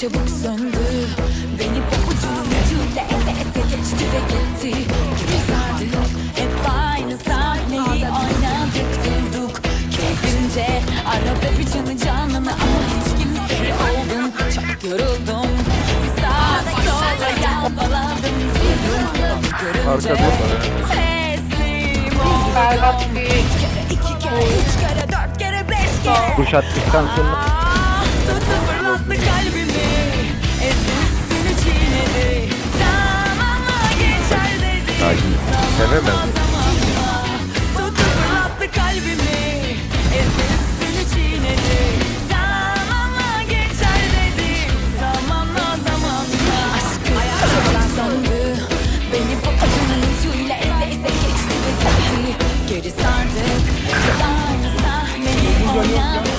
çabuk söndü. Beni pabucunun ucuyla eze eze geçti ve gitti. Gibi sardık hep aynı sahneyi oynadık durduk. Keyfince arada bir canı canını ama hiç kimsesi oldum. Çok yoruldum. Sağa sola yalpaladım durdum. Görünce teslim oldum Bir kere iki kere üç kere dört kere beş kere. Kuş attıktan sonra Sevemem. Geri sardık, aynı sahneyi oynadık